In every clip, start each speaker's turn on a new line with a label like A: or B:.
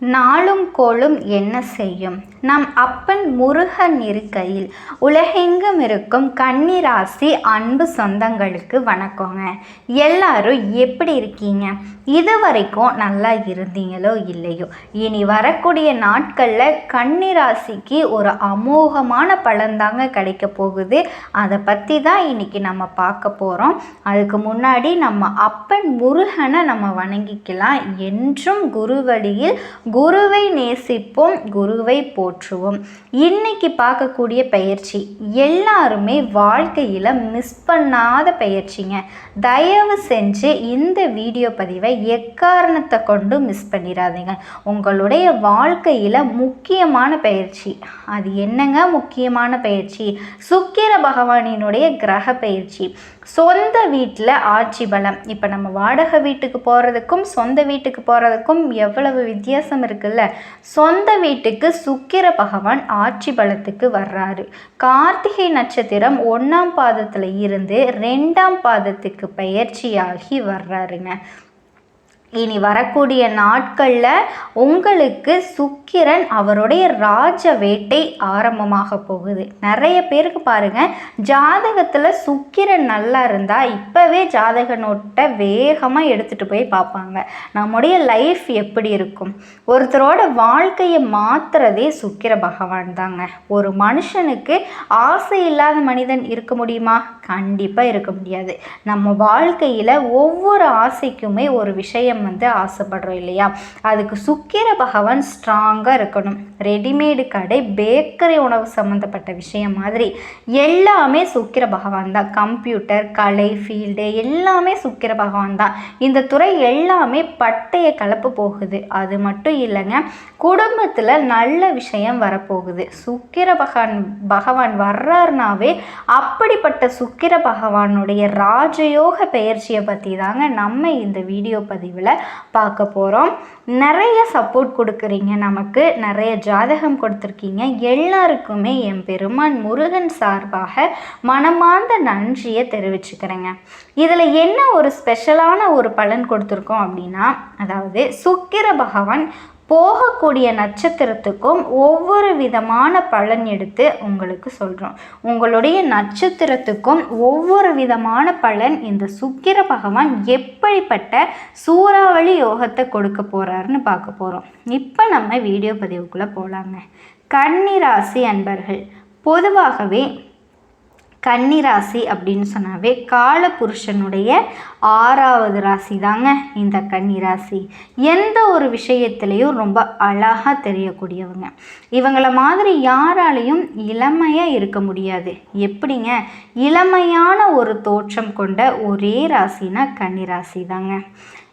A: நாளும் கோளும் என்ன செய்யும்? நம் அப்பன் முருகன் இருக்கையில் உலகெங்கும் இருக்கும் கன்னிராசி அன்பு சொந்தங்களுக்கு வணக்கங்க. எல்லாரும் எப்படி இருக்கீங்க? இது வரைக்கும் நல்லா இருந்தீங்களோ இல்லையோ? இனி வரக்கூடிய நாட்களில் கன்னிராசிக்கு ஒரு அமோகமான பலன்தாங்க கிடைக்க போகுது. அதை பற்றி தான் இன்னைக்கு நம்ம பார்க்க போகிறோம் அதுக்கு முன்னாடி நம்ம அப்பன் முருகனை நம்ம வணங்கிக்கலாம் என்றும் குரு வழியில் குருவை நேசிப்போம் குருவை போற்றுவோம். இன்னைக்கு பார்க்கக்கூடிய பயிற்சி எல்லாருமே வாழ்க்கையில் மிஸ் பண்ணாத பயிற்சிங்க. தயவு செஞ்சு இந்த வீடியோ பதிவை எக்காரணத்தை கொண்டு மிஸ் பண்ணிடாதீங்க உங்களுடைய வாழ்க்கையில் முக்கியமான பயிற்சி. அது என்னங்க முக்கியமான பயிற்சி? சுக்கிர பகவானினுடைய கிரக பயிற்சி. சொந்த வீட்டில் ஆட்சி பலம். இப்போ நம்ம வாடகை வீட்டுக்கு போகிறதுக்கும் சொந்த வீட்டுக்கு போகிறதுக்கும் எவ்வளவு வித்தியாசம் இருக்குல்ல? சொந்த வீட்டுக்கு சுக்கிர பகவான் ஆட்சி பலத்துக்கு வர்றாரு. கார்த்திகை நட்சத்திரம் ஒன்றாம் பாதத்தில் இருந்து ரெண்டாம் பாதத்துக்கு பயிற்சியாகி வர்றாருங்க. இனி வரக்கூடிய நாட்களில் உங்களுக்கு சுக்கிரன் அவருடைய ராஜ வேட்டை ஆரம்பமாக போகுது. நிறைய பேருக்கு பாருங்க ஜாதகத்தில் சுக்கிரன் நல்லா இருந்தால் இப்போவே ஜாதக நோட்டை வேகமாக எடுத்துகிட்டு போய் பார்ப்பாங்க. நம்முடைய லைஃப் எப்படி இருக்கும்? ஒருத்தரோட வாழ்க்கையை மாற்றுறதே சுக்கிர பகவான் தாங்க. ஒரு மனுஷனுக்கு ஆசை இல்லாத மனிதன் இருக்க முடியுமா? கண்டிப்பாக இருக்க முடியாது. நம்ம வாழ்க்கையில் ஒவ்வொரு ஆசைக்குமே ஒரு விஷயம் வந்து ஆசைப்படுறோம் இல்லையா? அதுக்கு சுக்கிர பகவான் ஸ்ட்ராங்காக இருக்கணும். ரெடிமேடு கடை பேக்கரி உணவு சம்மந்தப்பட்ட விஷயம் மாதிரி எல்லாமே சுக்கிர பகவான் தான். கம்ப்யூட்டர் கலை ஃபீல்டு எல்லாமே சுக்கிர பகவான் தான். இந்த துறை எல்லாமே பட்டைய கலப்பு போகுது. அது மட்டும் இல்லைங்க குடும்பத்தில் நல்ல விஷயம் வரப்போகுது. சுக்கிர பகவான் பகவான் வர்றாருனாவே அப்படிப்பட்ட சுக்கிர பகவானுடைய ராஜயோக பெயர்ச்சியை பற்றி தாங்க நம்ம இந்த வீடியோ பதிவில் பார்க்க போகிறோம் நிறைய சப்போர்ட் கொடுக்குறீங்க நமக்கு. நிறைய ஜாதகம் கொடுத்துருக்கீங்க. எல்லாருக்குமே என் பெருமான் முருகன் சார்பாக மனமார்ந்த நன்றியை தெரிவிச்சுக்கிறேங்க. இதில் என்ன ஒரு ஸ்பெஷலான ஒரு பலன் கொடுத்துருக்கோம் அப்படின்னா அதாவது சுக்கிர பகவான் போகக்கூடிய நட்சத்திரத்துக்கும் ஒவ்வொரு விதமான பலன் எடுத்து உங்களுக்கு சொல்கிறோம் உங்களுடைய நட்சத்திரத்துக்கும் ஒவ்வொரு விதமான பலன் இந்த சுக்கிர பகவான் எப்படிப்பட்ட சூறாவளி யோகத்தை கொடுக்க போகிறாருன்னு பார்க்க போகிறோம் இப்போ நம்ம வீடியோ பதிவுக்குள்ளே போகலாங்க கன்னிராசி அன்பர்கள் பொதுவாகவே கன்னிராசி அப்படின்னு சொன்னாவே காலபுருஷனுடைய ஆறாவது ராசி தாங்க இந்த கன்னிராசி எந்த ஒரு விஷயத்துலேயும் ரொம்ப அழகாக தெரியக்கூடியவங்க. இவங்கள மாதிரி யாராலையும் இளமையாக இருக்க முடியாது. எப்படிங்க? இளமையான ஒரு தோற்றம் கொண்ட ஒரே ராசினா கன்னிராசி தாங்க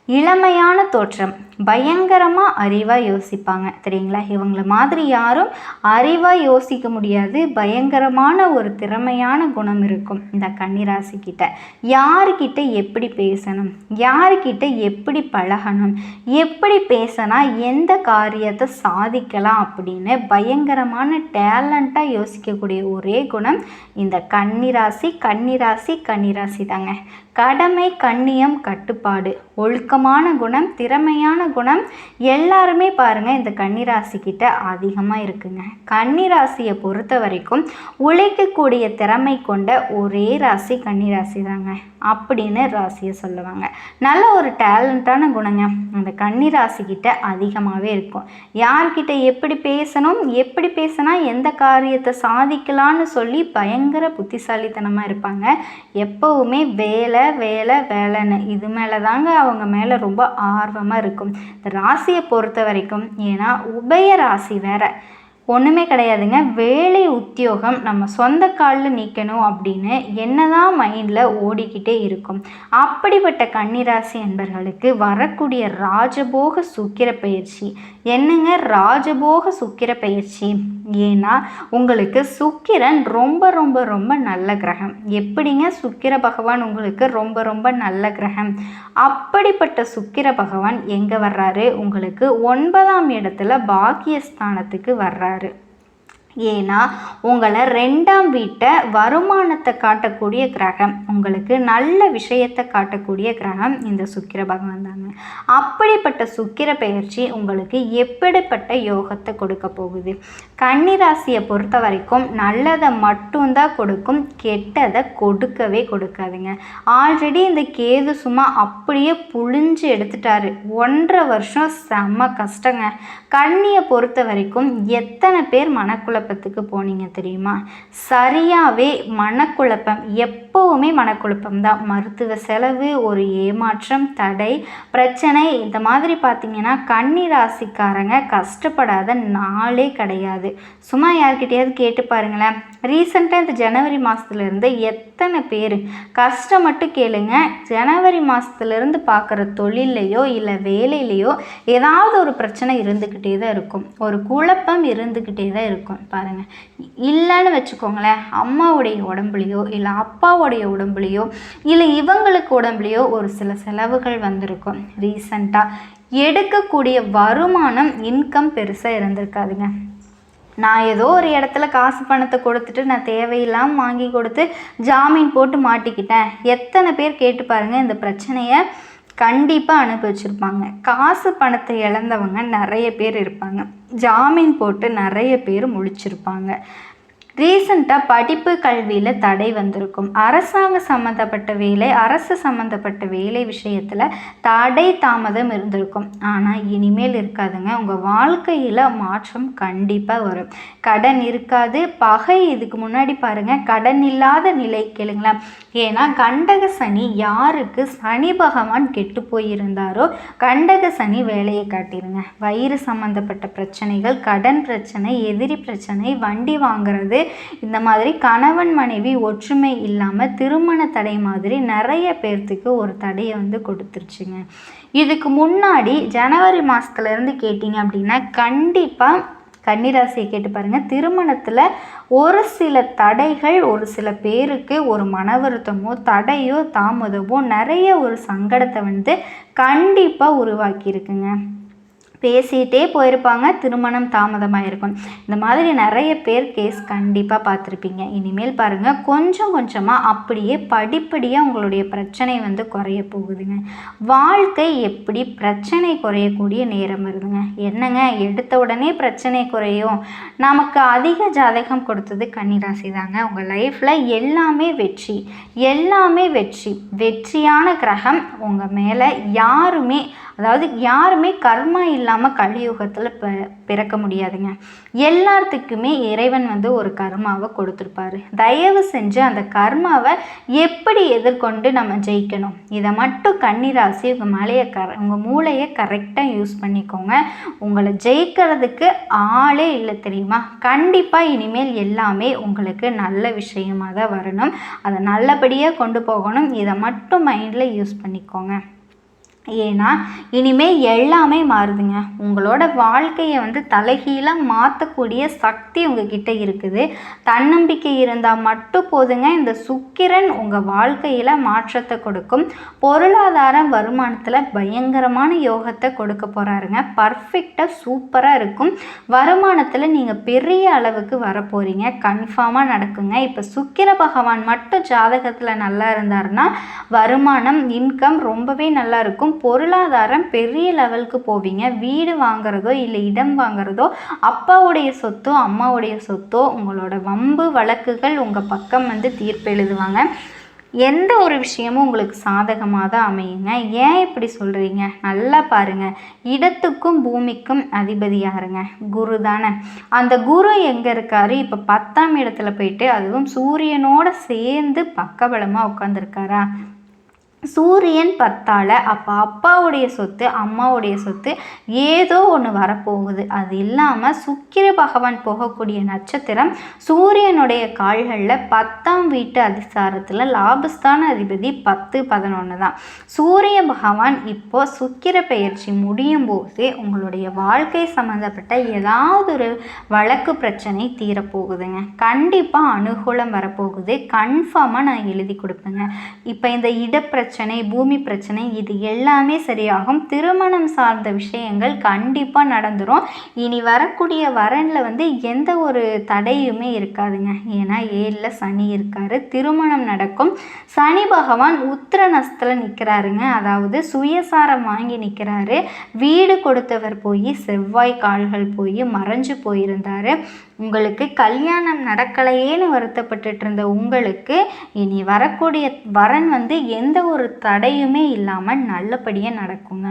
A: இளமையான தோற்றம். பயங்கரமாக அறிவாக யோசிப்பாங்க. தெரியுங்களா? இவங்கள மாதிரி யாரும் அறிவாக யோசிக்க முடியாது. பயங்கரமான ஒரு திறமையான குணம் இருக்கும் இந்த கன்னிராசிக்கிட்ட யாருக்கிட்ட எப்படி பேசணும். யாருக்கிட்ட எப்படி பழகணும்? எப்படி பேசினா எந்த காரியத்தை சாதிக்கலாம் அப்படின்னு பயங்கரமான டேலண்ட்டாக யோசிக்கக்கூடிய ஒரே குணம் இந்த கன்னிராசி கன்னிராசி கன்னிராசி தாங்க கடமை கண்ணியம் கட்டுப்பாடு. ஒழுக்கமான குணம் திறமையான குணம். எல்லாருமே பாருங்கள் இந்த கன்னிராசி கிட்ட அதிகமாக இருக்குங்க. கன்னிராசியை பொறுத்த வரைக்கும் உழைக்கக்கூடிய திறமை கொண்ட ஒரே ராசி கன்னிராசி தாங்க அப்படின்னு ராசியை சொல்லுவாங்க. நல்ல ஒரு டேலண்ட்டான குணங்க. அந்த கன்னிராசி கிட்ட அதிகமாகவே இருக்கும். யார்கிட்ட எப்படி பேசணும் எப்படி பேசினா எந்த காரியத்தை சாதிக்கலான்னு சொல்லி பயங்கர புத்திசாலித்தனமாக இருப்பாங்க. எப்போவுமே வேலை வேலை வேலைன்னு. இது மேலே தாங்க அவங்க மேலே ரொம்ப ஆர்வமாக இருக்கும். இந்த ராசியை பொறுத்த வரைக்கும் ஏன்னா உபய ராசி வேற. ஒன்றுமே கிடையாதுங்க. வேலை உத்தியோகம் நம்ம சொந்த காலில் நிற்கணும் அப்படின்னு என்னதான் மைண்டில் ஓடிக்கிட்டே இருக்கும். அப்படிப்பட்ட கன்னிராசி என்பர்களுக்கு வரக்கூடிய ராஜபோக சுக்கிர பயிற்சி. என்னங்க ராஜபோக சுக்கிர பயிற்சி? ஏன்னா உங்களுக்கு சுக்கிரன் ரொம்ப ரொம்ப ரொம்ப நல்ல கிரகம். எப்படிங்க சுக்கிர பகவான் உங்களுக்கு ரொம்ப ரொம்ப நல்ல கிரகம்? அப்படிப்பட்ட சுக்கிர பகவான் எங்கே வர்றாரு? உங்களுக்கு ஒன்பதாம் இடத்துல பாக்கியஸ்தானத்துக்கு வர்றாரு. చేశారు ஏன்னா உங்களை ரெண்டாம் வீட்டை வருமானத்தை காட்டக்கூடிய கிரகம். உங்களுக்கு நல்ல விஷயத்தை காட்டக்கூடிய கிரகம் இந்த சுக்கிர பகவான் தாங்க. அப்படிப்பட்ட சுக்கிர பெயர்ச்சி உங்களுக்கு எப்படிப்பட்ட யோகத்தை கொடுக்க போகுது? கன்னிராசியை பொறுத்த வரைக்கும் நல்லதை மட்டும்தான் கொடுக்கும் கெட்டதை கொடுக்கவே கொடுக்காதுங்க. ஆல்ரெடி இந்த கேது சும்மா அப்படியே புழிஞ்சு எடுத்துட்டாரு. ஒன்றரை வருஷம் செம்ம கஷ்டங்க. கண்ணியை பொறுத்த வரைக்கும் எத்தனை பேர் மனக்குழப்ப மனக்குழப்பத்துக்கு போனீங்க தெரியுமா? சரியாகவே மனக்குழப்பம் எப்போவுமே மனக்குழப்பம் தான் மருத்துவ செலவு ஒரு ஏமாற்றம் தடை பிரச்சனை இந்த மாதிரி பார்த்தீங்கன்னா கன்னி ராசிக்காரங்க கஷ்டப்படாத நாளே கிடையாது. சும்மா யார்கிட்டயாவது கேட்டு பாருங்களேன். ரீசெண்டாக இந்த ஜனவரி மாதத்துலேருந்து எத்தனை பேர்? கஷ்டம் மட்டும் கேளுங்க. ஜனவரி மாதத்துலேருந்து பார்க்குற தொழிலையோ இல்லை வேலையிலையோ ஏதாவது ஒரு பிரச்சனை இருந்துக்கிட்டே தான் இருக்கும். ஒரு குழப்பம் இருந்துக்கிட்டே தான் இருக்கும். பாருங்கள் இல்லைன்னு வச்சுக்கோங்களேன் அம்மாவுடைய உடம்புலையோ இல்லை அப்பாவுடைய உடம்புலையோ இல்லை இவங்களுக்கு உடம்புலையோ ஒரு சில செலவுகள் வந்திருக்கும். ரீசண்டாக எடுக்கக்கூடிய வருமானம் இன்கம் பெருசாக இருந்திருக்காதுங்க. நான் ஏதோ ஒரு இடத்துல காசு பணத்தை கொடுத்துட்டு நான் தேவையில்லாமல் வாங்கி கொடுத்து ஜாமீன் போட்டு மாட்டிக்கிட்டேன். எத்தனை பேர் கேட்டு பாருங்கள் இந்த பிரச்சனையை கண்டிப்பாக அனுபவிச்சிருப்பாங்க காசு பணத்தை இழந்தவங்க நிறைய பேர் இருப்பாங்க. ஜாமீன் போட்டு நிறைய பேர் முழிச்சிருப்பாங்க. ரீசண்டாக படிப்பு கல்வியில் தடை வந்திருக்கும். அரசாங்க சம்மந்தப்பட்ட வேலை அரசு சம்மந்தப்பட்ட வேலை விஷயத்தில் தடை தாமதம் இருந்திருக்கும். ஆனால் இனிமேல் இருக்காதுங்க. உங்கள் வாழ்க்கையில் மாற்றம் கண்டிப்பாக வரும். கடன் இருக்காது. பகை இதுக்கு முன்னாடி பாருங்கள் கடன் இல்லாத நிலை கேளுங்களேன். ஏன்னா கண்டக சனி யாருக்கு? சனி பகவான் கெட்டு போயிருந்தாரோ கண்டக சனி வேலையை காட்டிடுங்க வயிறு சம்மந்தப்பட்ட பிரச்சனைகள் கடன் பிரச்சனை எதிரி பிரச்சனை வண்டி வாங்குறது இந்த மாதிரி கணவன் மனைவி ஒற்றுமை இல்லாமல் திருமண தடை மாதிரி நிறைய பேர்த்துக்கு ஒரு தடையை வந்து கொடுத்துருச்சுங்க. இதுக்கு முன்னாடி ஜனவரி மாதத்துலேருந்து கேட்டிங்க அப்படின்னா கண்டிப்பாக கன்னிராசியை கேட்டு பாருங்கள் திருமணத்தில் ஒரு சில தடைகள் ஒரு சில பேருக்கு ஒரு மன வருத்தமோ தடையோ தாமதமோ நிறைய ஒரு சங்கடத்தை வந்து கண்டிப்பாக உருவாக்கியிருக்குங்க. பேசிகிட்டே போயிருப்பாங்க. திருமணம் தாமதமாக இருக்கும் இந்த மாதிரி நிறைய பேர் கேஸ் கண்டிப்பாக பார்த்துருப்பீங்க. இனிமேல் பாருங்கள் கொஞ்சம் கொஞ்சமாக அப்படியே படிப்படியாக உங்களுடைய பிரச்சனை வந்து குறைய போகுதுங்க. வாழ்க்கை எப்படி பிரச்சனை குறையக்கூடிய நேரம் வருதுங்க. என்னங்க? எடுத்த உடனே பிரச்சனை குறையும். நமக்கு அதிக ஜாதகம் கொடுத்தது கன்னிராசி தாங்க உங்கள் லைஃப்பில் எல்லாமே வெற்றி. எல்லாமே வெற்றி. வெற்றியான கிரகம் உங்கள் மேலே யாருமே அதாவது யாருமே கர்மா இல்லாமல் கலியுகத்தில் ப பிறக்க முடியாதுங்க. எல்லாத்துக்குமே இறைவன் வந்து ஒரு கர்மாவை கொடுத்துருப்பாரு. தயவு செஞ்சு அந்த கர்மாவை எப்படி எதிர்கொண்டு நம்ம ஜெயிக்கணும்? இதை மட்டும் கன்னிராசி உங்கள் மலையை கர உங்கள் மூளையை கரெக்டாக யூஸ் பண்ணிக்கோங்க. உங்களை ஜெயிக்கிறதுக்கு ஆளே இல்லை தெரியுமா? கண்டிப்பாக இனிமேல் எல்லாமே உங்களுக்கு நல்ல விஷயமாக தான் வரணும். அதை நல்லபடியாக கொண்டு போகணும். இதை மட்டும் மைண்டில் யூஸ் பண்ணிக்கோங்க. ஏன்னா இனிமேல் எல்லாமே மாறுதுங்க. உங்களோட வாழ்க்கையை வந்து தலைகீழாக மாற்றக்கூடிய சக்தி உங்ககிட்ட இருக்குது. தன்னம்பிக்கை இருந்தால் மட்டும் போதுங்க. இந்த சுக்கிரன் உங்கள் வாழ்க்கையில் மாற்றத்தை கொடுக்கும். பொருளாதார வருமானத்தில் பயங்கரமான யோகத்தை கொடுக்க போகிறாருங்க பர்ஃபெக்டாக சூப்பராக இருக்கும். வருமானத்தில் நீங்கள் பெரிய அளவுக்கு வர போகிறீங்க கன்ஃபார்மாக நடக்குங்க. இப்போ சுக்கிர பகவான் மட்டும் ஜாதகத்தில் நல்லா இருந்தாருன்னா வருமானம் இன்கம் ரொம்பவே நல்லா இருக்கும். பொருளாதாரம் பெரிய லெவலுக்கு போவீங்க. வீடு வாங்குறதோ இல்லை இடம் வாங்குறதோ அப்பாவுடைய சொத்தோ அம்மாவுடைய சொத்தோ உங்களோட வம்பு வழக்குகள் உங்கள் பக்கம் வந்து தீர்ப்பு எழுதுவாங்க. எந்த ஒரு விஷயமும் உங்களுக்கு சாதகமாக தான் அமையுங்க. ஏன் இப்படி சொல்கிறீங்க நல்லா பாருங்கள் இடத்துக்கும் பூமிக்கும் அதிபதி யாருங்க? குரு தானே. அந்த குரு எங்கே இருக்காரு? இப்போ பத்தாம் இடத்துல போயிட்டு அதுவும் சூரியனோட சேர்ந்து பக்கபலமாக உட்காந்துருக்காரா சூரியன் பத்தால் அப்போ அப்பாவுடைய சொத்து அம்மாவுடைய சொத்து ஏதோ ஒன்று வரப்போகுது. அது இல்லாமல் சுக்கிர பகவான் போகக்கூடிய நட்சத்திரம் சூரியனுடைய கால்களில் பத்தாம் வீட்டு அதிசாரத்தில் லாபஸ்தான அதிபதி பத்து பதினொன்று தான். சூரிய பகவான் இப்போ சுக்கிர பயிற்சி முடியும் போது உங்களுடைய வாழ்க்கை சம்மந்தப்பட்ட ஏதாவது ஒரு வழக்கு பிரச்சனை தீரப்போகுதுங்க. கண்டிப்பாக அனுகூலம் வரப்போகுது. கன்ஃபார்மாக நான் எழுதி கொடுப்பேங்க. இப்போ இந்த இடப்பிரச்சனை பிரச்சனை பூமி பிரச்சனை இது எல்லாமே சரியாகும். திருமணம் சார்ந்த விஷயங்கள் கண்டிப்பாக நடந்துடும் இனி வரக்கூடிய வரனில் வந்து எந்த ஒரு தடையுமே இருக்காதுங்க. ஏன்னா ஏழில் சனி இருக்காரு. திருமணம் நடக்கும். சனி பகவான் உத்திர நஸ்தில் நிற்கிறாருங்க அதாவது சுயசாரம் வாங்கி நிற்கிறாரு வீடு கொடுத்தவர் போய் செவ்வாய் கால்கள் போய் மறைஞ்சு போயிருந்தார். உங்களுக்கு கல்யாணம் நடக்கலையேன்னு வருத்தப்பட்டுட்டு இருந்த உங்களுக்கு இனி வரக்கூடிய வரன் வந்து எந்த ஒரு தடையுமே இல்லாமல் நல்லபடியாக நடக்குங்க.